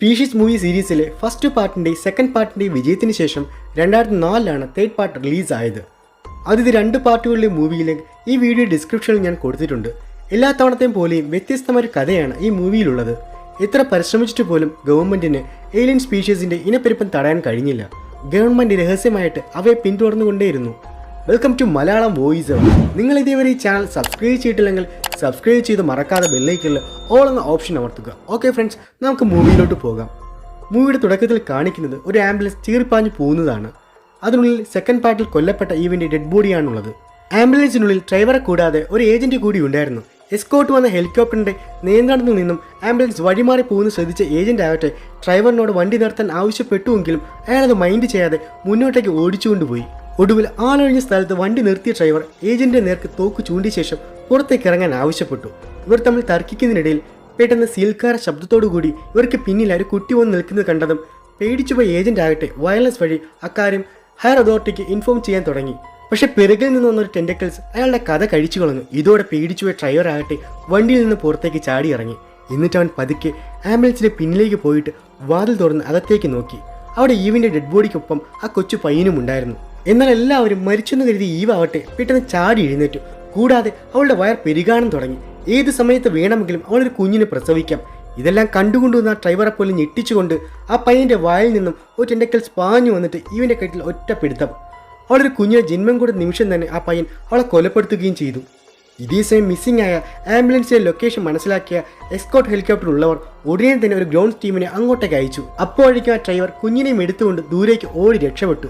Species movie സീരീസിലെ first പാർട്ടിന്റെ second പാർട്ടിന്റെ വിജയത്തിന് ശേഷം രണ്ടായിരത്തി നാലിലാണ് തേർഡ് പാർട്ട് റിലീസായത് അതിത് രണ്ട് പാർട്ടുകളിലെ മൂവിയിലെ ഈ വീഡിയോ ഡിസ്ക്രിപ്ഷനിൽ ഞാൻ കൊടുത്തിട്ടുണ്ട്. എല്ലാ തവണത്തെയും പോലെയും വ്യത്യസ്തമായ ഒരു കഥയാണ് ഈ മൂവിയിലുള്ളത് എത്ര പരിശ്രമിച്ചിട്ട് പോലും ഗവൺമെന്റിന് ഏലിയൻ സ്പീഷീസിന്റെ ഇനപ്പെരുപ്പം തടയാൻ കഴിഞ്ഞില്ല. ഗവൺമെന്റ് രഹസ്യമായിട്ട് അവയെ പിന്തുടർന്നുകൊണ്ടേയിരുന്നു. വെൽക്കം ടു മലയാളം വോയിസ് നിങ്ങൾ ഇതേവരെ ഈ ചാനൽ സബ്സ്ക്രൈബ് ചെയ്തിട്ടില്ലെങ്കിൽ സബ്സ്ക്രൈബ് ചെയ്ത് മറക്കാതെ ബെല്ലൈക്കിൽ ഓൾ എന്ന ഓപ്ഷൻ അമർത്തുക. ഓക്കെ ഫ്രണ്ട്സ് നമുക്ക് മൂവിയിലോട്ട് പോകാം. മൂവിയുടെ തുടക്കത്തിൽ കാണിക്കുന്നത് ഒരു ആംബുലൻസ് ചീറിപ്പാഞ്ഞു പോകുന്നതാണ്. അതിനുള്ളിൽ സെക്കൻഡ് പാർട്ടിൽ കൊല്ലപ്പെട്ട ഈവിന്റെ ഡെഡ് ബോഡിയാണുള്ളത് ആംബുലൻസിനുള്ളിൽ ഡ്രൈവറെ കൂടാതെ ഒരു ഏജന്റ് കൂടി ഉണ്ടായിരുന്നു. എസ്കോട്ട് വന്ന ഹെലികോപ്റ്ററിന്റെ നിയന്ത്രണത്തിൽ നിന്നും ആംബുലൻസ് വഴിമാറി പോകുന്ന ശ്രദ്ധിച്ച ഏജന്റ് ആവട്ടെ ഡ്രൈവറിനോട് വണ്ടി നിർത്താൻ ആവശ്യപ്പെട്ടുവെങ്കിലും അയാളത് മൈൻഡ് ചെയ്യാതെ മുന്നോട്ടേക്ക് ഓടിച്ചുകൊണ്ടുപോയി. ഒടുവിൽ ആളൊഴിഞ്ഞ സ്ഥലത്ത് വണ്ടി നിർത്തിയ ഡ്രൈവർ ഏജന്റിന്റെ നേർക്ക് തോക്ക് ചൂണ്ടിയ ശേഷം പുറത്തേക്ക് ഇറങ്ങാൻ ആവശ്യപ്പെട്ടു. ഇവർ തമ്മിൽ തർക്കിക്കുന്നതിനിടയിൽ പെട്ടെന്ന് സീൽക്കാര ശബ്ദത്തോടുകൂടി ഇവർക്ക് പിന്നിൽ ഒരു കുട്ടി വന്ന് നിൽക്കുന്നത് കണ്ടതും പേടിച്ചുപോയ ഏജന്റ് ആകട്ടെ വയർലെസ് വഴി അക്കാര്യം ഹയർ അതോറിറ്റിക്ക് ഇൻഫോം ചെയ്യാൻ തുടങ്ങി. പക്ഷെ പിറകിൽ നിന്ന് വന്നൊരു ടെൻഡക്കിൾസ് അയാളുടെ കഥ കഴിച്ചു കളഞ്ഞു. ഇതോടെ പേടിച്ചുപോയ ഡ്രൈവർ ആകട്ടെ വണ്ടിയിൽ നിന്ന് പുറത്തേക്ക് ചാടി ഇറങ്ങി. എന്നിട്ട് അവൻ പതുക്കെ ആംബുലൻസിന്റെ പിന്നിലേക്ക് പോയിട്ട് വാതിൽ തുറന്ന് അകത്തേക്ക് നോക്കി. അവിടെ ഈവിന്റെ ഡെഡ് ബോഡിക്കൊപ്പം ആ കൊച്ചു പയ്യനും ഉണ്ടായിരുന്നു. എന്നാൽ എല്ലാവരും മരിച്ചെന്ന് കരുതി ഈവ് ആവട്ടെ പെട്ടെന്ന് ചാടി എഴുന്നേറ്റു. കൂടാതെ അവളുടെ വയർ പെരുകാനും തുടങ്ങി. ഏത് സമയത്ത് വേണമെങ്കിലും അവളൊരു കുഞ്ഞിനെ പ്രസവിക്കാം. ഇതെല്ലാം കണ്ടുകൊണ്ടുവന്ന ഡ്രൈവറെ പോലും ഞെട്ടിച്ചുകൊണ്ട് ആ പയ്യന്റെ വായിൽ നിന്നും ഒരു സ്പാഞ്ഞു പാഞ്ഞു വന്നിട്ട് ഈവിന്റെ കയ്യിൽ ഒറ്റ പിടുത്തം. അവളൊരു കുഞ്ഞിനെ ജന്മം കൊടുത്ത നിമിഷം തന്നെ ആ പയ്യൻ അവളെ കൊലപ്പെടുത്തുകയും ചെയ്തു. ഇതേ സമയം മിസ്സിംഗ് ആയ ആംബുലൻസിന്റെ ലൊക്കേഷൻ മനസ്സിലാക്കിയ എസ്കോട്ട് ഹെലികോപ്റ്റർ ഉള്ളവർ ഉടനെ തന്നെ ഒരു ഗ്രൗണ്ട് ടീമിനെ അങ്ങോട്ടേക്ക് അയച്ചു. അപ്പോഴേക്കും ആ ഡ്രൈവർ കുഞ്ഞിനെയും എടുത്തുകൊണ്ട് ദൂരേക്ക് ഓടി രക്ഷപ്പെട്ടു.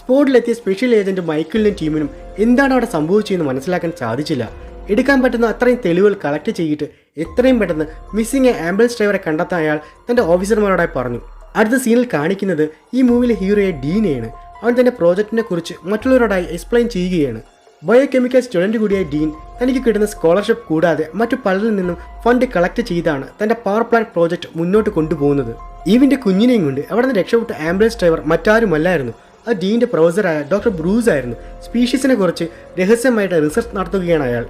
സ്പോട്ടിലെത്തിയ സ്പെഷ്യൽ ഏജന്റ് മൈക്കിളിനും ടീമിനും എന്താണ് അവിടെ സംഭവിച്ചതെന്ന് മനസ്സിലാക്കാൻ സാധിച്ചില്ല. എടുക്കാൻ പറ്റുന്ന അത്രയും തെളിവുകൾ കളക്ട് ചെയ്തിട്ട് എത്രയും പെട്ടെന്ന് മിസ്സിംഗ് ആംബുലൻസ് ഡ്രൈവറെ കണ്ടെത്താൻ അയാൾ തന്റെ ഓഫീസർമാരോടായി പറഞ്ഞു. അടുത്ത സീനിൽ കാണിക്കുന്നത് ഈ മൂവിയിലെ ഹീറോയെ ഡീനെയാണ്. അവൻ തന്റെ പ്രോജക്റ്റിനെ കുറിച്ച് മറ്റുള്ളവരോടായി എക്സ്പ്ലെയിൻ ചെയ്യുകയാണ്. ബയോ കെമിക്കൽ സ്റ്റുഡന്റ് കൂടിയായ ഡീൻ തനിക്ക് കിട്ടുന്ന സ്കോളർഷിപ്പ് കൂടാതെ മറ്റു പലരിൽ നിന്നും ഫണ്ട് കളക്ട് ചെയ്താണ് തന്റെ പവർ പ്ലാന്റ് പ്രോജക്റ്റ് മുന്നോട്ട് കൊണ്ടുപോകുന്നത്. ഈവിന്റെ കുഞ്ഞിനെയും കൊണ്ട് അവിടെ നിന്ന് രക്ഷപ്പെട്ട ആംബുലൻസ് ഡ്രൈവർ മറ്റാരുമല്ലായിരുന്നു. അത് ഡീന്റെ പ്രൊഫസറായ ഡോക്ടർ ബ്രൂസ് ആയിരുന്നു. സ്പീഷീസിനെ കുറിച്ച് രഹസ്യമായിട്ട് റിസർച്ച് നടത്തുകയാണ് അയാൾ.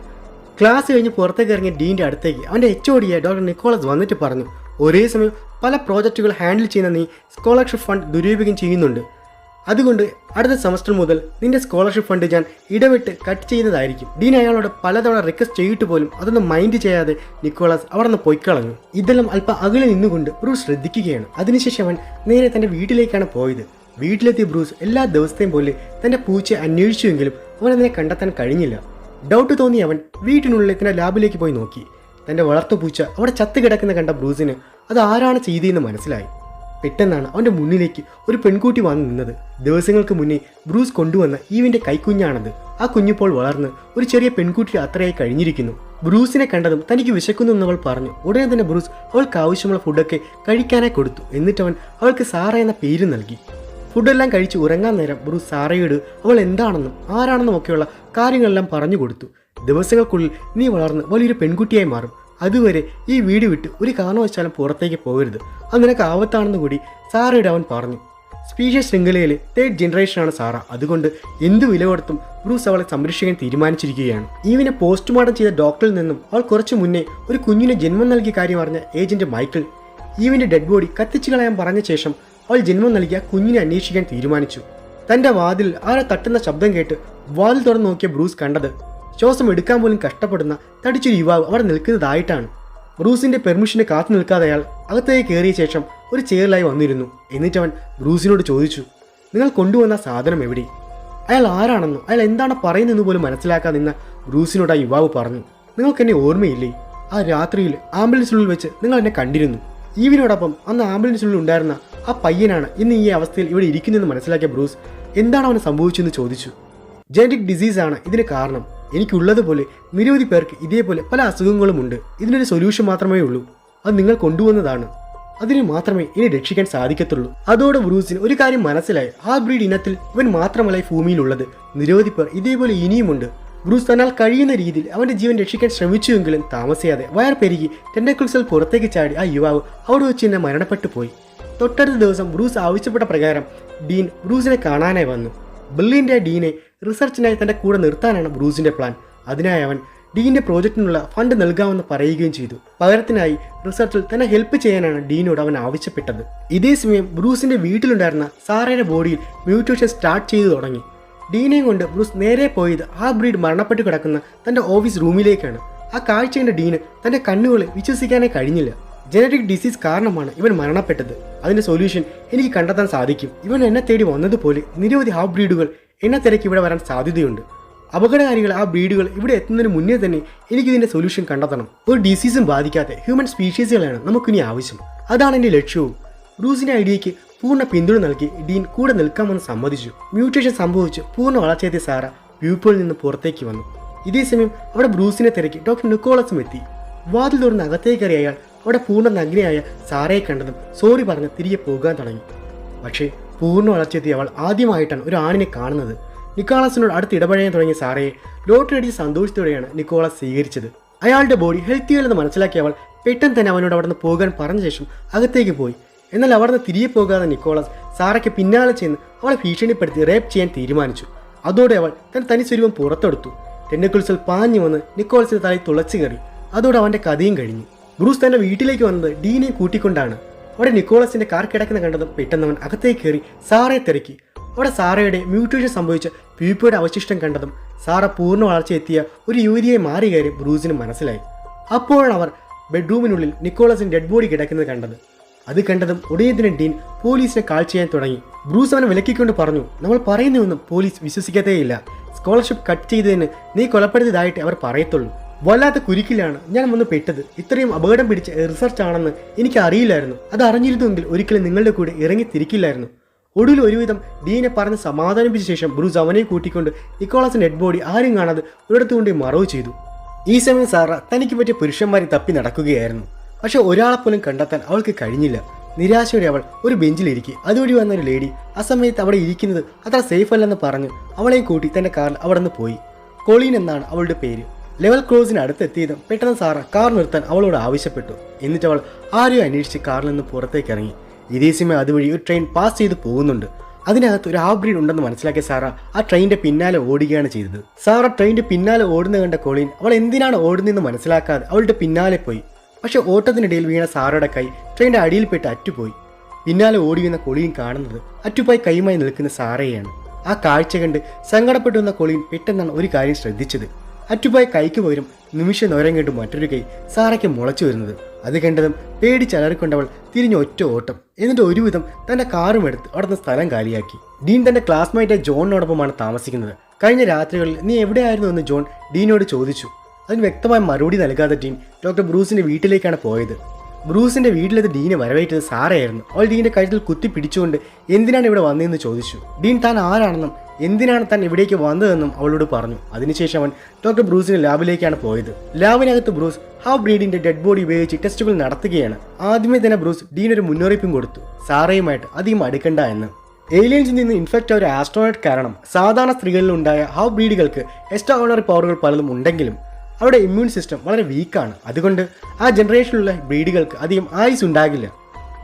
ക്ലാസ് കഴിഞ്ഞ് പുറത്തേക്ക് ഇറങ്ങിയ ഡീന്റെ അടുത്തേക്ക് അവന്റെ എച്ച് ഒടിയായ ഡോക്ടർ നിക്കോളസ് വന്നിട്ട് പറഞ്ഞു ഒരേ സമയം പല പ്രോജക്റ്റുകൾ ഹാൻഡിൽ ചെയ്യുന്ന നീ സ്കോളർഷിപ്പ് ഫണ്ട് ദുരുപയോഗം ചെയ്യുന്നുണ്ട്. അതുകൊണ്ട് അടുത്ത സെമസ്റ്റർ മുതൽ നിന്റെ സ്കോളർഷിപ്പ് ഫണ്ട് ഞാൻ ഇടവിട്ട് കട്ട് ചെയ്യുന്നതായിരിക്കും. ഡീൻ അയാളോട് പലതവണ റിക്വസ്റ്റ് ചെയ്തിട്ട് പോലും അതൊന്നും മൈൻഡ് ചെയ്യാതെ നിക്കോളാസ് അവിടെ നിന്ന് പൊയ്ക്കളഞ്ഞു ഇതെല്ലാം അല്പം അകലെ നിന്നുകൊണ്ട് ബ്രൂസ് ശ്രദ്ധിക്കുകയാണ്. അതിനുശേഷം അവൻ നേരെ തന്റെ വീട്ടിലേക്കാണ് പോയത്. വീട്ടിലെത്തിയ ബ്രൂസ് എല്ലാ ദിവസത്തെയും പോലെ തന്റെ പൂച്ചയെ അന്വേഷിച്ചുവെങ്കിലും അവൻ അതിനെ കണ്ടെത്താൻ കഴിഞ്ഞില്ല. ഡൗട്ട് തോന്നി അവൻ വീട്ടിനുള്ളിൽ തന്റെ ലാബിലേക്ക് പോയി നോക്കി. തന്റെ വളർത്തു പൂച്ച അവിടെ ചത്ത് കിടക്കുന്ന കണ്ട ബ്രൂസിന് അത് ആരാണ് ചെയ്തതെന്ന് മനസ്സിലായി. പെട്ടെന്നാണ് അവന്റെ മുന്നിലേക്ക് ഒരു പെൺകുട്ടി വന്നു നിന്നത്. ദിവസങ്ങൾക്ക് മുന്നേ ബ്രൂസ് കൊണ്ടുവന്ന ഈവിന്റെ കൈക്കുഞ്ഞാണത്. ആ കുഞ്ഞിപ്പോൾ വളർന്ന് ഒരു ചെറിയ പെൺകുട്ടി അത്രയായി കഴിഞ്ഞിരിക്കുന്നു. ബ്രൂസിനെ കണ്ടതും തനിക്ക് വിശക്കുന്നു എന്നവൾ പറഞ്ഞു ഉടനെ തന്നെ ബ്രൂസ് അവൾക്ക് ആവശ്യമുള്ള ഫുഡൊക്കെ കഴിക്കാനായി കൊടുത്തു എന്നിട്ടവൻ അവൾക്ക് സാറ എന്ന പേര് നൽകി. ഫുഡെല്ലാം കഴിച്ച് ഉറങ്ങാൻ നേരം ബ്രൂസ് സാറയോട് അവൾ എന്താണെന്നും ആരാണെന്നും ഒക്കെയുള്ള കാര്യങ്ങളെല്ലാം പറഞ്ഞു കൊടുത്തു. ദിവസങ്ങൾക്കുള്ളിൽ നീ വളർന്ന് വലിയൊരു പെൺകുട്ടിയായി മാറും. അതുവരെ ഈ വീട് വിട്ട് ഒരു കാരണവശാലും പുറത്തേക്ക് പോകരുത്. അത് നിനക്ക് ആവത്താണെന്ന് കൂടി സാറയുടെ അവൻ പറഞ്ഞു. സ്പീഷ്യസ് ശൃംഖലയിലെ തേർഡ് ജനറേഷനാണ് സാറ. അതുകൊണ്ട് എന്ത് വില കൊടുത്തും ബ്രൂസ് അവളെ സംരക്ഷിക്കാൻ തീരുമാനിച്ചിരിക്കുകയാണ്. ഈവിനെ പോസ്റ്റ്മോർട്ടം ചെയ്ത ഡോക്ടറിൽ നിന്നും അവൾ കുറച്ചു മുന്നേ ഒരു കുഞ്ഞിന് ജന്മം നൽകിയ കാര്യം അറിഞ്ഞ ഏജന്റ് മൈക്കിൾ ഈവിന്റെ ഡെഡ് ബോഡി കത്തിച്ചു കളയാൻ പറഞ്ഞ ശേഷം അവൾ ജന്മം നൽകിയ കുഞ്ഞിനെ അന്വേഷിക്കാൻ തീരുമാനിച്ചു. തന്റെ വാതിൽ ആരെ തട്ടുന്ന ശബ്ദം കേട്ട് വാതിൽ തുറന്നു നോക്കിയ ബ്രൂസ് കണ്ടത് ശ്വാസം എടുക്കാൻ പോലും കഷ്ടപ്പെടുന്ന തടിച്ചൊരു യുവാവ് അവിടെ നിൽക്കുന്നതായിട്ടാണ്. ബ്രൂസിന്റെ പെർമിഷന് കാത്തു നിൽക്കാതെ അയാൾ അകത്തേക്ക് കയറിയ ശേഷം ഒരു ചെയറിലായി വന്നിരുന്നു. എന്നിട്ട് അവൻ ബ്രൂസിനോട് ചോദിച്ചു നിങ്ങൾ കൊണ്ടുവന്ന സാധനം എവിടെ? അയാൾ ആരാണെന്നോ? അയാൾ എന്താണ് പറയുന്നതെന്ന് പോലും മനസ്സിലാക്കാൻ നിന്ന ബ്രൂസിനോട് ആ യുവാവ് പറഞ്ഞു നിങ്ങൾക്ക് എന്നെ ഓർമ്മയില്ലേ? ആ രാത്രിയിൽ ആംബുലൻസിനുള്ളിൽ വെച്ച് നിങ്ങൾ എന്നെ കണ്ടിരുന്നു. ഈവിനോടൊപ്പം അന്ന് ആംബുലൻസിനുള്ളിൽ ഉണ്ടായിരുന്ന ആ പയ്യനാണ് ഇന്ന് ഈ അവസ്ഥയിൽ ഇവിടെ ഇരിക്കുന്നതെന്ന് മനസ്സിലാക്കിയ ബ്രൂസ് എന്താണ് അവന് സംഭവിച്ചെന്ന് ചോദിച്ചു. ജനറ്റിക് ഡിസീസാണ് ഇതിന് കാരണം. എനിക്കുള്ളതുപോലെ നിരവധി പേർക്ക് ഇതേപോലെ പല അസുഖങ്ങളുമുണ്ട് ഇതിനൊരു സൊല്യൂഷൻ മാത്രമേ ഉള്ളൂ. അത് നിങ്ങൾ കൊണ്ടുവന്നതാണ്. അതിന് മാത്രമേ ഇനി രക്ഷിക്കാൻ സാധിക്കത്തുള്ളൂ. അതോടെ ബ്രൂസിന് ഒരു കാര്യം മനസ്സിലായി. ആ ബ്രീഡ് ഇനത്തിൽ ഇവൻ മാത്രമല്ല ഭൂമിയിലുള്ളത്. നിരവധി പേർ ഇതേപോലെ ഇനിയുമുണ്ട്. ബ്രൂസ് തന്നാൽ കഴിയുന്ന രീതിയിൽ അവന്റെ ജീവൻ രക്ഷിക്കാൻ ശ്രമിച്ചുവെങ്കിലും താമസിയാതെ വയർ പെരുകി ടെൻഡക്കിൾസിൽ പുറത്തേക്ക് ചാടി ആ യുവാവ് അവിടെ വെച്ച് തന്നെ മരണപ്പെട്ടു പോയി. തൊട്ടടുത്ത ദിവസം ബ്രൂസ് ആവശ്യപ്പെട്ട പ്രകാരം ഡീൻ ബ്രൂസിനെ കാണാനായി വന്നു. ബില്ലിന്റെ ഡീനെ റിസർച്ചിനായി തന്റെ കൂടെ നിർത്താനാണ് ബ്രൂസിന്റെ പ്ലാൻ. അതിനായി അവൻ ഡീന്റെ പ്രോജക്റ്റിനുള്ള ഫണ്ട് നൽകാമെന്ന് പറയുകയും ചെയ്തു. പകരത്തിനായി റിസർച്ചിൽ തന്നെ ഹെൽപ്പ് ചെയ്യാനാണ് ഡീനോട് അവൻ ആവശ്യപ്പെട്ടത്. ഇതേ സമയം ബ്രൂസിന്റെ വീട്ടിലുണ്ടായിരുന്ന സാറയുടെ ബോഡിയിൽ മ്യൂട്ടേഷൻ സ്റ്റാർട്ട് ചെയ്തു തുടങ്ങി. ഡീനെയും കൊണ്ട് ബ്രൂസ് നേരെ പോയത് ആ ബ്രീഡ് മരണപ്പെട്ട് കിടക്കുന്ന തന്റെ ഓഫീസ് റൂമിലേക്കാണ്. ആ കാഴ്ച കണ്ട ഡീന് തന്റെ കണ്ണുകളെ വിശ്വസിക്കാനേ കഴിഞ്ഞില്ല. ജനറ്റിക് ഡിസീസ് കാരണമാണ് ഇവൻ മരണപ്പെട്ടത്. അതിന്റെ സൊല്യൂഷൻ എനിക്ക് കണ്ടെത്താൻ സാധിക്കും. ഇവൻ എന്നെ തേടി വന്നതുപോലെ നിരവധി ഹാഫ് ബ്രീഡുകൾ എന്നെ തിരക്ക് ഇവിടെ വരാൻ സാധ്യതയുണ്ട്. അപകടകാരികൾ ആ ബ്രീഡുകൾ ഇവിടെ എത്തുന്നതിന് മുന്നേ തന്നെ എനിക്ക് സൊല്യൂഷൻ കണ്ടെത്തണം. ഒരു ഡിസീസും ബാധിക്കാത്ത ഹ്യൂമൻ സ്പീഷീസുകളാണ് നമുക്കിനി ആവശ്യം. അതാണ് എന്റെ ലക്ഷ്യവും. ബ്രൂസിന്റെ ഐഡിയയ്ക്ക് പൂർണ പിന്തുണ നൽകി ഡീൻ കൂടെ നിൽക്കാമെന്ന് സമ്മതിച്ചു. മ്യൂട്ടേഷൻ സംഭവിച്ച് പൂർണ വളർച്ചയെത്തിയ സാറ വ്യൂപ്പിൽ നിന്ന് പുറത്തേക്ക് വന്നു. ഇതേസമയം അവിടെ ബ്രൂസിനെ തിരക്കി ഡോക്ടർ നിക്കോളസും എത്തി. വാതിൽ തുറന്ന് അകത്തേക്ക് കയറിയ അയാൾ അവിടെ പൂർണ നഗ്നയായ സാറയെ കണ്ടതും സോറി പറഞ്ഞ് തിരികെ പോകാൻ തുടങ്ങി. പക്ഷേ പൂർണ വളർച്ചയെത്തിയ അവൾ ആദ്യമായിട്ടാണ് ഒരു ആണിനെ കാണുന്നത്. നിക്കോളസിനോട് അടുത്ത് ഇടപഴയാൻ തുടങ്ങിയ സാറയെ ലോട്ടറി അടിച്ച് സന്തോഷത്തോടെയാണ് നിക്കോളസ് സ്വീകരിച്ചത്. അയാളുടെ ബോഡി ഹെൽത്തിയല്ലെന്ന് മനസ്സിലാക്കിയ അവൾ പെട്ടെന്ന് തന്നെ അവനോട് അവിടുന്ന് പോകാൻ പറഞ്ഞ ശേഷം അകത്തേക്ക് പോയി. എന്നാൽ അവിടുന്ന് തിരികെ പോകാതെ നിക്കോളസ് സാറയ്ക്ക് പിന്നാലെ ചെന്ന് അവളെ ഭീഷണിപ്പെടുത്തി റേപ്പ് ചെയ്യാൻ തീരുമാനിച്ചു. അതോടെ അവൾ തന്റെ തനി സ്വരൂപം പുറത്തെടുത്തു. ടെന്നക്കിൾസിൽ പാഞ്ഞു വന്ന് നിക്കോളസിന്റെ തലയിൽ തുളച്ചു കയറി അതോടെ അവന്റെ കഥയും കഴിഞ്ഞു. ബ്രൂസ് തന്റെ വീട്ടിലേക്ക് വന്നത് ഡീനെ കൂട്ടിക്കൊണ്ടാണ്. അവിടെ നിക്കോളസിന്റെ കാർ കിടക്കുന്ന കണ്ടതും പെട്ടെന്ന് അവൻ അകത്തേക്ക് കയറി സാറയെ തിരക്കി. അവിടെ സാറയുടെ മ്യൂട്ടേഷൻ സംഭവിച്ച പ്യൂപ്പയുടെ അവശിഷ്ടം കണ്ടതും സാറ പൂർണ വളർച്ച എത്തിയ ഒരു യുവതിയെ മാറി കയറി ബ്രൂസിന് മനസ്സിലായി. അപ്പോഴാണ് അവർ ബെഡ്റൂമിനുള്ളിൽ നിക്കോളസിന്റെ ഡെഡ് ബോഡി കിടക്കുന്നത് കണ്ടത്. അത് കണ്ടതും ഉടനെ തന്നെ ഡീൻ പോലീസിനെ കാൾ ചെയ്യാൻ തുടങ്ങി. ബ്രൂസ് അവനെ വിലക്കിക്കൊണ്ട് പറഞ്ഞു നമ്മൾ പറയുന്നതൊന്നും പോലീസ് വിശ്വസിക്കത്തേയില്ല. സ്കോളർഷിപ്പ് കട്ട് ചെയ്തതിന് നീ കൊലപ്പെടുത്തിയതായിട്ട് അവർ പറയത്തുള്ളൂ. വല്ലാത്ത കുരുക്കിലാണ് ഞാൻ വന്ന് പെട്ടത്. ഇത്രയും അപകടം പിടിച്ച റിസർച്ച് ആണെന്ന് എനിക്ക് അറിയില്ലായിരുന്നു അത് അറിഞ്ഞിരുന്നുവെങ്കിൽ ഒരിക്കലും നിങ്ങളുടെ കൂടെ ഇറങ്ങി തിരിക്കില്ലായിരുന്നു. ഒടുവിൽ ഒരുവിധം ഡീനെ പറഞ്ഞ് സമാധാനിപ്പിച്ച ശേഷം ബ്രൂസ് അവനെ കൂട്ടിക്കൊണ്ട് നിക്കോളാസ് ഡെഡ് ബോഡി ആരും കാണാതെ ഒരിടത്തു കൊണ്ട് മറവ് ചെയ്തു. ഈ സമയം സാറ തനിക്ക് പറ്റിയ പുരുഷന്മാരെ തപ്പി നടക്കുകയായിരുന്നു. പക്ഷെ ഒരാളെ പോലും കണ്ടെത്താൻ അവൾക്ക് കഴിഞ്ഞില്ല. നിരാശയോടെ അവൾ ഒരു ബെഞ്ചിലിരിക്കി അതുവഴി വന്ന ഒരു ലേഡി ആ സമയത്ത് അവിടെ ഇരിക്കുന്നത് അത്ര സേഫ് അല്ലെന്ന് പറഞ്ഞ് അവളെയും കൂട്ടി തന്റെ കാറിൽ അവിടെ നിന്ന് പോയി. കൊളീൻ എന്നാണ് അവളുടെ പേര്. ലെവൽ ക്രോസിന് അടുത്തെത്തിയതും പെട്ടെന്ന് സാറ കാർ നിർത്താൻ അവളോട് ആവശ്യപ്പെട്ടു. എന്നിട്ട് അവൾ ആരെയും അന്വേഷിച്ച് കാറിൽ നിന്ന് പുറത്തേക്ക് ഇറങ്ങി. ഇതേ സമയം അതുവഴി ഒരു ട്രെയിൻ പാസ് ചെയ്ത് പോകുന്നുണ്ട്. അതിനകത്ത് ഒരു ആബ്രീഡ് ബ്രീഡ് ഉണ്ടെന്ന് മനസ്സിലാക്കിയ സാറ ആ ട്രെയിനിന്റെ പിന്നാലെ ഓടുകയാണ് ചെയ്തത്. സാറ ട്രെയിനിന്റെ പിന്നാലെ ഓടുന്ന കണ്ട കോളിൻ അവൾ എന്തിനാണ് ഓടുന്നതെന്ന് മനസ്സിലാക്കാതെ അവളുടെ പിന്നാലെ പോയി. പക്ഷെ ഓട്ടത്തിനിടയിൽ വീണ സാറയുടെ കൈ ട്രെയിനിന്റെ അടിയിൽപ്പെട്ട് അറ്റുപോയി. പിന്നാലെ ഓടി വന്ന കൊളീൻ കാണുന്നത് അറ്റുപായി കൈയുമായി നിൽക്കുന്ന സാറയെയാണ്. ആ കാഴ്ച കണ്ട് സങ്കടപ്പെട്ടു വന്ന കൊളീൻ പെട്ടെന്നാണ് ഒരു കാര്യം ശ്രദ്ധിച്ചത്. അറ്റുപായി കൈക്ക് പകരം നിമിഷം നേരം കണ്ടു മറ്റൊരു കൈ സാറയ്ക്ക് മുളച്ചു വരുന്നത്. അത് കണ്ടതും പേടിച്ചലറിക്കൊണ്ടവൾ തിരിഞ്ഞ് ഒറ്റ ഓട്ടം. എന്നിട്ട് ഒരുവിധം തന്റെ കാറും എടുത്ത് അവിടുന്ന് സ്ഥലം കാലിയാക്കി. ഡീൻ തന്റെ ക്ലാസ്മേറ്റ് ജോണിനോടൊപ്പമാണ് താമസിക്കുന്നത്. കഴിഞ്ഞ രാത്രികളിൽ നീ എവിടെയായിരുന്നു? എന്ന് ജോൺ ഡീനോട് ചോദിച്ചു. അതിന് വ്യക്തമായ മറുപടി നൽകാതെ ഡീൻ ഡോക്ടർ ബ്രൂസിന്റെ വീട്ടിലേക്കാണ് പോയത്. ബ്രൂസിന്റെ വീട്ടിലെത്തി ഡീനെ വരവേറ്റത് സാറയായിരുന്നു. അവൾ ഡീന്റെ കഴുത്തിൽ കുത്തി പിടിച്ചുകൊണ്ട് എന്തിനാണ് ഇവിടെ വന്നതെന്ന് ചോദിച്ചു. ഡീൻ താൻ ആരാണെന്നും എന്തിനാണ് താൻ ഇവിടേക്ക് വന്നതെന്നും അവളോട് പറഞ്ഞു. അതിനുശേഷം അവൻ ഡോക്ടർ ബ്രൂസിന്റെ ലാബിലേക്കാണ് പോയത്. ലാബിനകത്ത് ബ്രൂസ് ഹാ ബ്രീഡിന്റെ ഡെഡ് ബോഡി ഉപയോഗിച്ച് ടെസ്റ്റുകൾ നടത്തുകയാണ്. ആദ്യമേ തന്നെ ബ്രൂസ് ഡീൻ ഒരു മുന്നറിയിപ്പും കൊടുത്തു. സാറയുമായിട്ട് അധികം അടുക്കണ്ട എന്ന്. ഏലിയൻസിൽ നിന്ന് ഇൻഫെക്റ്റ് ഒരു ആസ്ട്രോണറ്റ് കാരണം സാധാരണ സ്ത്രീകളിൽ ഉണ്ടായ ഹൗ ബ്രീഡുകൾക്ക് എക്സ്ട്രാ ഓണറി പവറുകൾ പലതും ഉണ്ടെങ്കിലും അവരുടെ ഇമ്മ്യൂൺ സിസ്റ്റം വളരെ വീക്കാണ് അതുകൊണ്ട് ആ ജനറേഷനിലുള്ള ബ്രീഡുകൾക്ക് അധികം ആയുസ് ഉണ്ടാകില്ല.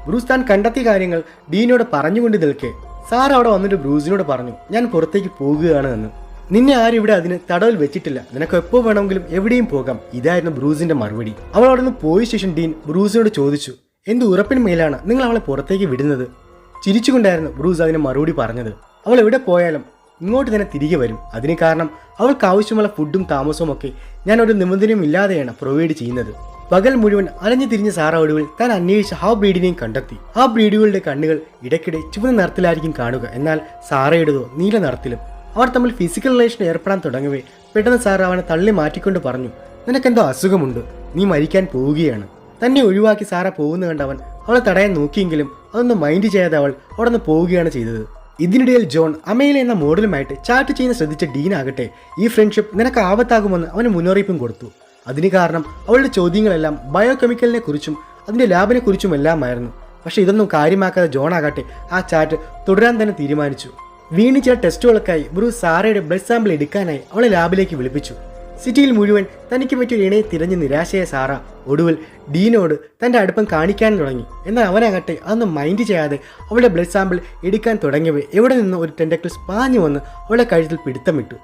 ബ്രൂസ് താൻ കണ്ടെത്തിയ കാര്യങ്ങൾ ഡീനോട് പറഞ്ഞുകൊണ്ട് നിൽക്കെ. സാർ അവിടെ വന്നിട്ട് ബ്രൂസിനോട് പറഞ്ഞു ഞാൻ പുറത്തേക്ക് പോകുകയാണ് എന്ന്. നിന്നെ ആരും ഇവിടെ അതിന് തടവിൽ വെച്ചിട്ടില്ല. നിനക്ക് എപ്പോൾ വേണമെങ്കിലും എവിടെയും പോകാം. ഇതായിരുന്നു ബ്രൂസിന്റെ മറുപടി. അവൾ അവിടെ നിന്ന് പോയ ശേഷം ഡീൻ ബ്രൂസിനോട് ചോദിച്ചു എന്ത് ഉറപ്പിന് മേലാണ് നിങ്ങൾ അവളെ പുറത്തേക്ക് വിടുന്നത്? ചിരിച്ചുകൊണ്ടായിരുന്നു ബ്രൂസ് അതിന് മറുപടി പറഞ്ഞത്. അവൾ എവിടെ പോയാലും ഇങ്ങോട്ട് തന്നെ തിരികെ വരും. അതിന് കാരണം അവൾക്ക് ആവശ്യമുള്ള ഫുഡും താമസവും ഒക്കെ ഞാൻ ഒരു നിബന്ധനയും ഇല്ലാതെയാണ് പ്രൊവൈഡ് ചെയ്യുന്നത്. പകൽ മുഴുവൻ അലഞ്ഞു തിരിഞ്ഞ സാറ ഒടുവിൽ താൻ അന്വേഷിച്ച ആ ബ്രീഡിനെയും കണ്ടെത്തി. ആ ബ്രീഡുകളുടെ കണ്ണുകൾ ഇടയ്ക്കിടെ ചുവന്ന നിറത്തിലായിരിക്കും കാണുക. എന്നാൽ സാറയുടേതോ നീല നിറത്തിലും അവർ തമ്മിൽ ഫിസിക്കൽ റിലേഷൻ ഏർപ്പെടാൻ തുടങ്ങവേ പെട്ടെന്ന് സാറ അവനെ തള്ളി മാറ്റിക്കൊണ്ട് പറഞ്ഞു നിനക്കെന്തോ അസുഖമുണ്ട്. നീ മരിക്കാൻ പോവുകയാണ്. തന്നെ ഒഴിവാക്കി സാറ പോകുന്ന കണ്ടവൻ അവളെ തടയാൻ നോക്കിയെങ്കിലും അതൊന്നും മൈൻഡ് ചെയ്യാതെ അവൾ അവിടെ നിന്ന് പോവുകയാണ് ചെയ്തത്. ഇതിനിടയിൽ ജോൺ അമേല എന്ന മോഡലുമായിട്ട് ചാറ്റ് ചെയ്യുന്ന ശ്രദ്ധിച്ച ഡീൻ ആകട്ടെ ഈ ഫ്രണ്ട്ഷിപ്പ് നിനക്ക് ആപത്താകുമെന്ന് അവന് മുന്നറിയിപ്പും കൊടുത്തു. അതിന് കാരണം അവളുടെ ചോദ്യങ്ങളെല്ലാം ബയോകെമിക്കലിനെ കുറിച്ചും അതിന്റെ ലാബിനെ കുറിച്ചും എല്ലാമായിരുന്നു പക്ഷെ ഇതൊന്നും കാര്യമാക്കാതെ ജോൺ ആകട്ടെ ആ ചാറ്റ് തുടരാൻ തന്നെ തീരുമാനിച്ചു. വീണ്ടും ചില ടെസ്റ്റുകൾക്കായി ബ്രൂസ് സാറയുടെ ബ്ലഡ് സാമ്പിൾ എടുക്കാനായി അവളെ ലാബിലേക്ക് വിളിപ്പിച്ചു. സിറ്റിയിൽ മുഴുവൻ തനിക്ക് പറ്റിയ ഇണയെ തിരഞ്ഞ് നിരാശയെ സാറ ഒടുവിൽ ഡീനോട് തന്റെ അടുപ്പം കാണിക്കാൻ തുടങ്ങി. എന്നാൽ അവനാകട്ടെ അതൊന്നും മൈൻഡ് ചെയ്യാതെ അവളുടെ ബ്ലഡ് സാമ്പിൾ എടുക്കാൻ തുടങ്ങിയവ എവിടെ നിന്ന് ഒരു ടെൻഡക്കിൾ പാഞ്ഞു വന്ന് അവളുടെ കഴുത്തിൽ പിടുത്തമിട്ടു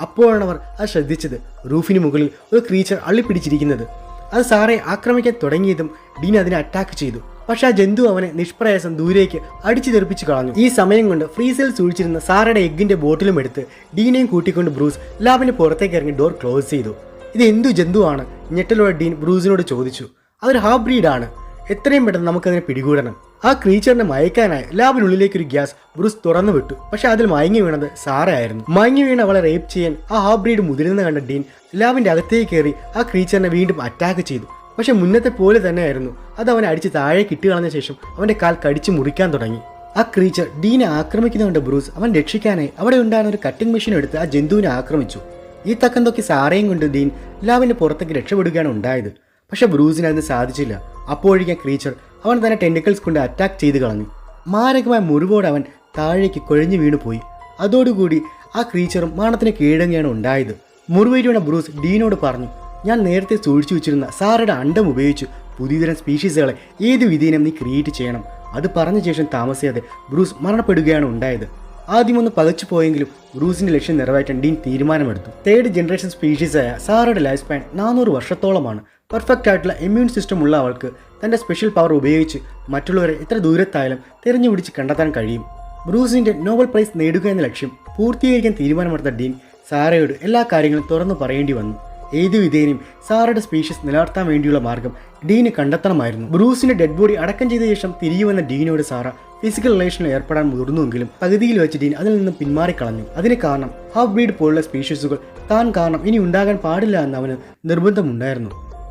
അപ്പോഴാണ് അവർ അത് ശ്രദ്ധിച്ചത്. റൂഫിന് മുകളിൽ ഒരു ക്രീച്ചർ അള്ളിപ്പിടിച്ചിരിക്കുന്നത്. അത് സാറയെ ആക്രമിക്കാൻ തുടങ്ങിയതും ഡീൻ അതിനെ അറ്റാക്ക് ചെയ്തു. പക്ഷെ ആ ജന്തു അവനെ നിഷ്പ്രയാസം ദൂരേക്ക് അടിച്ചു തെറിപ്പിച്ച് കളഞ്ഞു. ഈ സമയം കൊണ്ട് ഫ്രീസിൽ സൂക്ഷിച്ചിരുന്ന സാറയുടെ എഗ്ഗിന്റെ ബോട്ടിലും എടുത്ത് ഡീനെയും കൂട്ടിക്കൊണ്ട് ബ്രൂസ് ലാബിന് പുറത്തേക്ക് ഇറങ്ങി ഡോർ ക്ലോസ് ചെയ്തു. ഇത് എന്തു ജന്തുവാണ്? ഞെട്ടലോടെ ഡീൻ ബ്രൂസിനോട് ചോദിച്ചു. അതൊരു ഹാഫ് ആണ്. എത്രയും പെട്ടെന്ന് നമുക്കതിനെ പിടികൂടണം. ആ ക്രീച്ചറിനെ മയക്കാനായി ലാബിനുള്ളിലേക്ക് ഒരു ഗ്യാസ് ബ്രൂസ് തുറന്നു വിട്ടു. പക്ഷെ അതിൽ മയങ്ങി വീണത് സാറയായിരുന്നു മയങ്ങി വീണ അവളെ റേപ്പ് ചെയ്യാൻ ആ ഹാഫ് ബ്രീഡ് മുതിരുന്ന കണ്ട ഡീൻ ലാബിന്റെ അകത്തേക്ക് കയറി ആ ക്രീച്ചറിനെ വീണ്ടും അറ്റാക്ക് ചെയ്തു. പക്ഷെ മുന്നത്തെ പോലെ തന്നെയായിരുന്നു. അത് അവനെ അടിച്ച് താഴെ കിട്ടുകളഞ്ഞ ശേഷം അവന്റെ കാൽ കടിച്ചു മുറിക്കാൻ തുടങ്ങി. ആ ക്രീച്ചർ ഡീനെ ആക്രമിക്കുന്നതുകൊണ്ട് ബ്രൂസ് അവൻ രക്ഷിക്കാനായി അവിടെ ഉണ്ടായിരുന്ന ഒരു കട്ടിംഗ് മെഷീൻ എടുത്ത് ആ ജന്തുവിനെ ആക്രമിച്ചു. ഈ തക്കം തൊക്കി സാറയും കൊണ്ട് ഡീൻ ലാവിന്റെ പുറത്തേക്ക് രക്ഷപ്പെടുകയാണ് ഉണ്ടായത്. പക്ഷെ ബ്രൂസിന് അതിന് സാധിച്ചില്ല. അപ്പോഴേക്കും ക്രീച്ചർ അവൻ തന്നെ ടെൻഡിക്കിൾസ് കൊണ്ട് അറ്റാക്ക് ചെയ്ത് കളഞ്ഞു. മാരകമായ മുറിവോടെ അവൻ താഴേക്ക് കൊഴിഞ്ഞു വീണു പോയി. അതോടുകൂടി ആ ക്രീച്ചറും മാണത്തിന് കീഴടങ്ങിയാണ് ഉണ്ടായത്. മുറിവേറ്റുവണ ബ്രൂസ് ഡീനോട് പറഞ്ഞു ഞാൻ നേരത്തെ സൂക്ഷിച്ചു വെച്ചിരുന്ന സാറയുടെ അണ്ടം ഉപയോഗിച്ച് പുതിയതരം സ്പീഷീസുകളെ ഏത് വിധേനം നീ ക്രിയേറ്റ് ചെയ്യണം. അത് പറഞ്ഞ ശേഷം താമസിയാതെ ബ്രൂസ് മരണപ്പെടുകയാണ് ഉണ്ടായത്. ആദ്യമൊന്ന് പകച്ചു പോയെങ്കിലും ബ്രൂസിന്റെ ലക്ഷ്യം നിറവേറ്റാൻ ഡീൻ തീരുമാനമെടുത്തു. തേർഡ് ജനറേഷൻ സ്പീഷീസായ സാറയുടെ ലൈഫ് സ്പാൻ നാനൂറ് വർഷത്തോളമാണ്. പെർഫെക്റ്റ് ആയിട്ടുള്ള ഇമ്മ്യൂൺ സിസ്റ്റം ഉള്ള അവൾക്ക് തന്റെ സ്പെഷ്യൽ പവർ ഉപയോഗിച്ച് മറ്റുള്ളവരെ എത്ര ദൂരത്തായാലും തിരഞ്ഞു പിടിച്ച് കണ്ടെത്താൻ കഴിയും. ബ്രൂസിന്റെ നോബൽ പ്രൈസ് നേടുക എന്ന ലക്ഷ്യം പൂർത്തീകരിക്കാൻ തീരുമാനമെടുത്ത ഡീൻ സാറയോട് എല്ലാ കാര്യങ്ങളും തുറന്നു പറയേണ്ടി വന്നു. ഏതു വിധേനയും സാറയുടെ സ്പീഷ്യസ് നിലനിർത്താൻ വേണ്ടിയുള്ള മാർഗം ഡീന് കണ്ടെത്തണമായിരുന്നു. ബ്രൂസിന്റെ ഡെഡ് ബോഡി അടക്കം ചെയ്ത ശേഷം തിരികെ വന്ന ഡീനോട് സാറ ഫിസിക്കൽ റിലേഷനിൽ ഏർപ്പെടാൻ മുതിർന്നുവെങ്കിലും പകുതിയിൽ വെച്ച് ഡീൻ അതിൽ നിന്നും പിന്മാറിക്കളഞ്ഞു അതിന് കാരണം ഹാഫ് ബ്രീഡ് പോലുള്ള സ്പീഷ്യസുകൾ താൻ കാരണം ഇനി ഉണ്ടാകാൻ പാടില്ല എന്ന് അവന് നിർബന്ധമുണ്ടായിരുന്നു.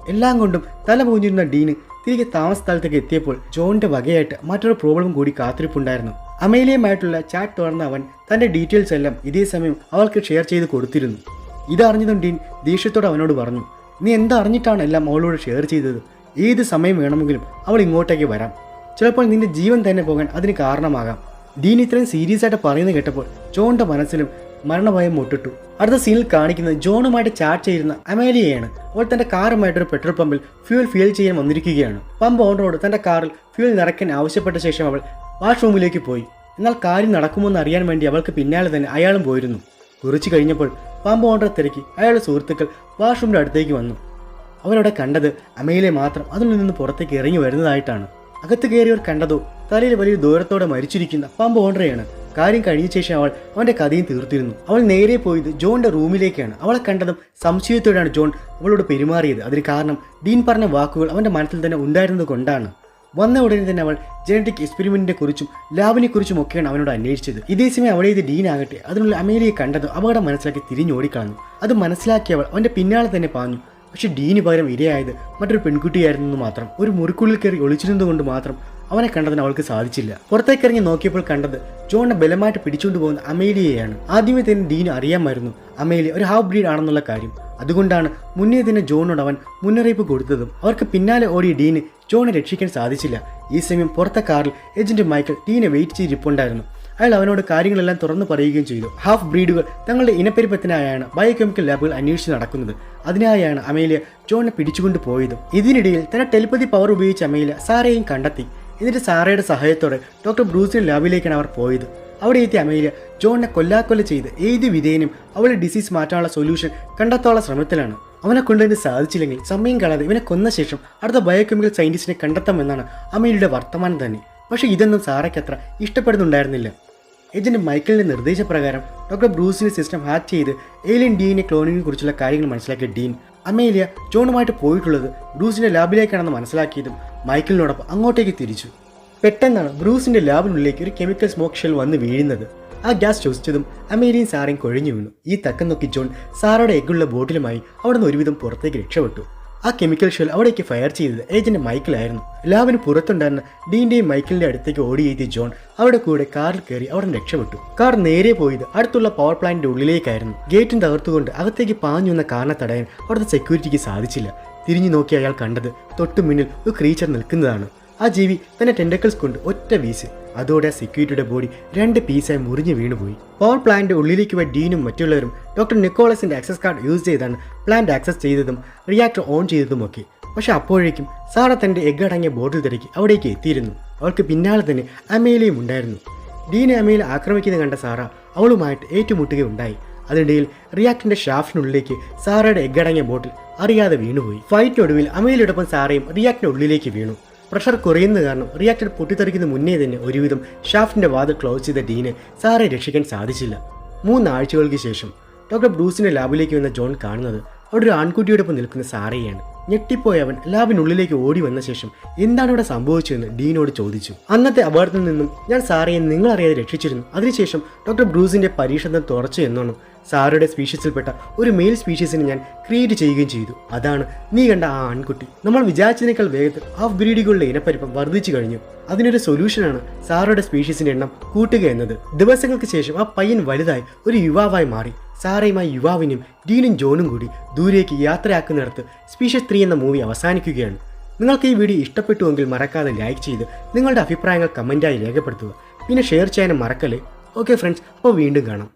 എല്ലാം കൊണ്ടും തല പൂഞ്ഞിരുന്ന ഡീന് തിരികെ താമസ സ്ഥലത്തേക്ക് എത്തിയപ്പോൾ ജോണിന്റെ വകയായിട്ട് മറ്റൊരു പ്രോബ്ലം കൂടി കാത്തിരിപ്പുണ്ടായിരുന്നു. അമേലിയമായിട്ടുള്ള ചാറ്റ് തുറന്ന അവൻ തന്റെ ഡീറ്റെയിൽസ് എല്ലാം ഇതേ സമയം അവൾക്ക് ഷെയർ ചെയ്ത് കൊടുത്തിരുന്നു. ഇതറിഞ്ഞതും ഡീൻ ദേഷ്യത്തോടെ അവനോട് പറഞ്ഞു നീ എന്തറിഞ്ഞിട്ടാണ് എല്ലാം അവളോട് ഷെയർ ചെയ്തത്? ഏത് സമയം വേണമെങ്കിലും അവൾ ഇങ്ങോട്ടേക്ക് വരാം. ചിലപ്പോൾ നിന്റെ ജീവൻ തന്നെ പോകാൻ അതിന് കാരണമാകാം. ഡീൻ ഇത്രയും സീരിയസ് ആയിട്ട് പറയുന്നത് കേട്ടപ്പോൾ ജോണിന്റെ മനസ്സിലും മരണഭയം മുട്ടിട്ടു. അടുത്ത സീനിൽ കാണിക്കുന്നത് ജോണുമായിട്ട് ചാറ്റ് ചെയ്യുന്ന അമേലിയയാണ്. അവൾ തന്റെ കാറുമായിട്ടൊരു പെട്രോൾ പമ്പിൽ ഫ്യൂൽ ഫിൽ ചെയ്യാൻ വന്നിരിക്കുകയാണ്. പമ്പ് ഓണറോട് തന്റെ കാറിൽ ഫ്യൂൽ നിറയ്ക്കാൻ ആവശ്യപ്പെട്ട ശേഷം അവൾ വാഷ്റൂമിലേക്ക് പോയി. എന്നാൽ കാര്യം നടക്കുമെന്ന് അറിയാൻ വേണ്ടി അവൾക്ക് പിന്നാലെ തന്നെ അയാളും പോയിരുന്നു. കുറച്ചു കഴിഞ്ഞപ്പോൾ പാമ്പ് ഓണ്ടറെ തിരക്കി അയാളുടെ സുഹൃത്തുക്കൾ വാഷ്റൂമിന്റെ അടുത്തേക്ക് വന്നു. അവരവിടെ കണ്ടത് അമയിലെ മാത്രം അതിൽ നിന്ന് പുറത്തേക്ക് ഇറങ്ങി വരുന്നതായിട്ടാണ്. അകത്ത് കയറിയവർ കണ്ടതോ തലയിൽ വലിയ ദൂരത്തോടെ മരിച്ചിരിക്കുന്ന പാമ്പ് ഓണ്ടറയാണ് കാര്യം കഴിഞ്ഞ ശേഷം അവൾ അവന്റെ കഥയും തീർത്തിരുന്നു. അവൾ നേരെ പോയത് ജോണിന്റെ റൂമിലേക്കാണ്. അവളെ കണ്ടതും സംശയത്തോടെയാണ് ജോൺ അവളോട് പെരുമാറിയത്. അതിന് കാരണം ഡീൻ പറഞ്ഞ വാക്കുകൾ അവന്റെ മനസ്സിൽ തന്നെ ഉണ്ടായിരുന്നത് കൊണ്ടാണ്. വന്ന ഉടനെ തന്നെ അവൾ ജനറ്റിക് എക്സ്പെരിമെന്റിനെ കുറിച്ചും ലാബിനെ കുറിച്ചും ഒക്കെയാണ് അവനോട് അന്വേഷിച്ചത്. ഇതേ സമയം അവളെ ഇത് ഡീൻ ആകട്ടെ അതിനുള്ള അമേലിയെ കണ്ടതും അപകടം മനസ്സിലാക്കി തിരിഞ്ഞോടിക്കളഞ്ഞു അത് മനസ്സിലാക്കിയ അവൾ അവന്റെ പിന്നാലെ തന്നെ പാഞ്ഞു. പക്ഷെ ഡീന് പകരം ഇരയായത് മറ്റൊരു പെൺകുട്ടിയായിരുന്നു മാത്രം. ഒരു മുറിക്കുള്ളിൽ കയറി ഒളിച്ചിരുന്നത് കൊണ്ട് മാത്രം അവനെ കണ്ടതിന് അവൾക്ക് സാധിച്ചില്ല. പുറത്തേക്കിറങ്ങി നോക്കിയപ്പോൾ കണ്ടത് ജോണിനെ ബലമായിട്ട് പിടിച്ചുകൊണ്ട് പോകുന്ന അമേലിയയാണ്. ആദ്യമേ തന്നെ ഡീന് അറിയാമായിരുന്നു അമേലിയ ഒരു ഹാഫ് ബ്രീഡ് ആണെന്നുള്ള കാര്യം. അതുകൊണ്ടാണ് മുന്നേ തന്നെ ജോണിനോട് അവൻ മുന്നറിയിപ്പ് കൊടുത്തതും. അവർക്ക് പിന്നാലെ ഓടിയ ഡീന് ജോണിനെ രക്ഷിക്കാൻ സാധിച്ചില്ല. ഈ സമയം പുറത്തെ കാറിൽ ഏജന്റ് മൈക്കിൾ ഡീനെ വെയിറ്റ് ചെയ്തിരിപ്പുണ്ടായിരുന്നു. അയാൾ അവനോട് കാര്യങ്ങളെല്ലാം തുറന്നു പറയുകയും ചെയ്തു. ഹാഫ് ബ്രീഡുകൾ തങ്ങളുടെ ഇനപ്പെരുപ്പത്തിനായാണ് ബയോകെമിക്കൽ ലാബുകൾ അന്വേഷിച്ച് നടക്കുന്നത്. അതിനായാണ് അമേലിയ ജോണിനെ പിടിച്ചുകൊണ്ട് പോയതും. ഇതിനിടയിൽ തന്റെ ടെലിപ്പതി പവർ ഉപയോഗിച്ച് അമേലിയ സാരയും കണ്ടെത്തി. എന്നിട്ട് സാറയുടെ സഹായത്തോടെ ഡോക്ടർ ബ്രൂസിന്റെ ലാബിലേക്കാണ് അവർ പോയത്. അവിടെ എത്തിയ അമേലിയ ജോണിനെ കൊല്ലാക്കൊല്ല ചെയ്ത് ഏത് വിധേയനും അവളുടെ ഡിസീസ് മാറ്റാനുള്ള സൊല്യൂഷൻ കണ്ടെത്താനുള്ള ശ്രമത്തിലാണ്. അവനെ കൊണ്ടുവന്ന് സാധിച്ചില്ലെങ്കിൽ സമയം കളയാതെ ഇവനെ കൊന്ന ശേഷം അടുത്ത ബയോകെമിക്കൽ സയന്റിസ്റ്റിനെ കണ്ടെത്താമെന്നാണ് അമേലിയുടെ വർത്തമാനം തന്നെ. പക്ഷേ ഇതൊന്നും സാറയ്ക്ക് അത്ര ഇഷ്ടപ്പെടുന്നുണ്ടായിരുന്നില്ല. ഏജന്റ് മൈക്കിളിന്റെ നിർദ്ദേശപ്രകാരം ഡോക്ടർ ബ്രൂസിന്റെ സിസ്റ്റം ഹാക്ക് ചെയ്ത് ഏലിയൻ ഡീനെ ക്ലോണിനെ കുറിച്ചുള്ള കാര്യങ്ങൾ മനസ്സിലാക്കിയ ഡീൻ അമേലിയ ജോണുമായിട്ട് പോയിട്ടുള്ളത് ബ്രൂസിന്റെ ലാബിലേക്കാണെന്ന് മനസ്സിലാക്കിയതും മൈക്കിളിനോടൊപ്പം അങ്ങോട്ടേക്ക് തിരിച്ചു. പെട്ടെന്നാണ് ബ്രൂസിന്റെ ലാബിനുള്ളിലേക്ക് ഒരു കെമിക്കൽ സ്മോക്ക് ഷെൽ വന്ന് വീഴുന്നത്. ആ ഗ്യാസ് ശ്വസിച്ചതും അമേരിയും സാറയും കൊഴിഞ്ഞു വീണു. ഈ തക്കം നോക്കി ജോൺ സാറയുടെ എഗ്ഗുള്ള ബോട്ടിലുമായി അവിടെ നിന്ന് ഒരുവിധം പുറത്തേക്ക് രക്ഷപ്പെട്ടു. ആ കെമിക്കൽ ഷെൽ അവിടേക്ക് ഫയർ ചെയ്തത് ഏജന്റ് മൈക്കിളായിരുന്നു ലാബിന് പുറത്തുണ്ടായിരുന്ന ഡീന്റെയും മൈക്കിളിന്റെ അടുത്തേക്ക് ഓടിയെത്തിയ ജോൺ അവിടെ കൂടെ കാറിൽ കയറി അവിടെ നിന്ന് രക്ഷപ്പെട്ടു. കാർ നേരെ പോയത് അടുത്തുള്ള പവർ പ്ലാന്റിന്റെ ഉള്ളിലേക്കായിരുന്നു. ഗേറ്റും തകർത്തുകൊണ്ട് അകത്തേക്ക് പാഞ്ഞു വന്ന കാറിനെ തടയാൻ അവിടുത്തെ സെക്യൂരിറ്റിക്ക് സാധിച്ചില്ല. തിരിഞ്ഞു നോക്കി അയാൾ കണ്ടത് തൊട്ടു മുന്നിൽ ഒരു ക്രീച്ചർ നിൽക്കുന്നതാണ്. ആ ജീവി തന്നെ ടെൻഡക്കിൾസ് കൊണ്ട് ഒറ്റ വീസ് അതോടെ സെക്യൂരിറ്റിയുടെ ബോഡി രണ്ട് പീസായി മുറിഞ്ഞു വീണുപോയി. പവർ പ്ലാന്റ് ഉള്ളിലേക്ക് പോയ ഡീനും മറ്റുള്ളവരും ഡോക്ടർ നിക്കോളസിന്റെ ആക്സസ് കാർഡ് യൂസ് ചെയ്താണ് പ്ലാന്റ് ആക്സസ് ചെയ്തതും റിയാക്ടർ ഓൺ ചെയ്തതുമൊക്കെ. പക്ഷെ അപ്പോഴേക്കും സാറ തന്റെ എഗ് അടങ്ങിയ ബോർഡിൽ തിരക്കി അവിടേക്ക് എത്തിയിരുന്നു. അവൾക്ക് പിന്നാലെ തന്നെ അമേലയും ഉണ്ടായിരുന്നു. ഡീനെ അമേൽ ആക്രമിക്കുന്നത് കണ്ട സാറ അവളുമായിട്ട് ഏറ്റുമുട്ടുകയുണ്ടായി. അതിനിടയിൽ റിയാക്ടിന്റെ ഷാഫ്റ്റിനുള്ളിലേക്ക് സാറയുടെ എഗ്ഗടങ്ങിയ ബോട്ടിൽ അറിയാതെ വീണുപോയി. ഫൈറ്റിനൊടുവിൽ അമയിലോടൊപ്പം സാറയും റിയാക്ടിന്റെ ഉള്ളിലേക്ക് വീണു. പ്രഷർ കുറയുന്നത് കാരണം റിയാക്ടർ പൊട്ടിത്തെറിക്കുന്ന മുന്നേ തന്നെ ഒരുവിധം ഷാഫ്റ്റിന്റെ വാതിൽ ക്ലോസ് ചെയ്ത ഡീന് സാറെ രക്ഷിക്കാൻ സാധിച്ചില്ല. മൂന്നാഴ്ചകൾക്ക് ശേഷം ഡോക്ടർ ബ്രൂസിന്റെ ലാബിലേക്ക് വന്ന ജോൺ കാണുന്നത് അവിടെ ഒരു ആൺകുട്ടിയോടൊപ്പം നിൽക്കുന്ന സാറയാണ് ഞെട്ടിപ്പോയ അവൻ ലാബിനുള്ളിലേക്ക് ഓടി വന്ന ശേഷം എന്താണ് ഇവിടെ സംഭവിച്ചതെന്ന് ഡീനോട് ചോദിച്ചു. അന്നത്തെ അപകടത്തിൽ നിന്നും ഞാൻ സാറയെ നിങ്ങളറിയാതെ രക്ഷിച്ചിരുന്നു. അതിനുശേഷം ഡോക്ടർ ബ്രൂസിന്റെ പരീക്ഷണം തുറച്ചു എന്നോണം സാറയുടെ സ്പീഷീസിൽപ്പെട്ട ഒരു മെയിൽ സ്പീഷീസിനെ ഞാൻ ക്രിയേറ്റ് ചെയ്യുകയും ചെയ്തു. അതാണ് നീ കണ്ട ആ ആൺകുട്ടി. നമ്മൾ വിചാരിച്ചതിനേക്കാൾ വേഗത്തിൽ ഹാഫ് ബ്രീഡുകളുടെ ഇനപ്പരിപ്പം വർദ്ധിച്ചു കഴിഞ്ഞു. അതിനൊരു സൊല്യൂഷനാണ് സാറയുടെ സ്പീഷീസിന്റെ എണ്ണം കൂട്ടുക എന്നത്. ദിവസങ്ങൾക്ക് ശേഷം ആ പയ്യൻ വലുതായി ഒരു യുവാവായി മാറി. സാറയുമായി യുവാവിനും ഡീനും ജോണും കൂടി ദൂരേക്ക് യാത്രയാക്കുന്നിടത്ത് സ്പീഷ്യസ് ത്രീ എന്ന മൂവി അവസാനിക്കുകയാണ്. നിങ്ങൾക്ക് ഈ വീഡിയോ ഇഷ്ടപ്പെട്ടുവെങ്കിൽ മറക്കാതെ ലൈക്ക് ചെയ്ത് നിങ്ങളുടെ അഭിപ്രായങ്ങൾ കമന്റായി രേഖപ്പെടുത്തുക. പിന്നെ ഷെയർ ചെയ്യാനും മറക്കല്ലേ. ഓക്കെ ഫ്രണ്ട്സ് അപ്പോൾ വീണ്ടും കാണാം.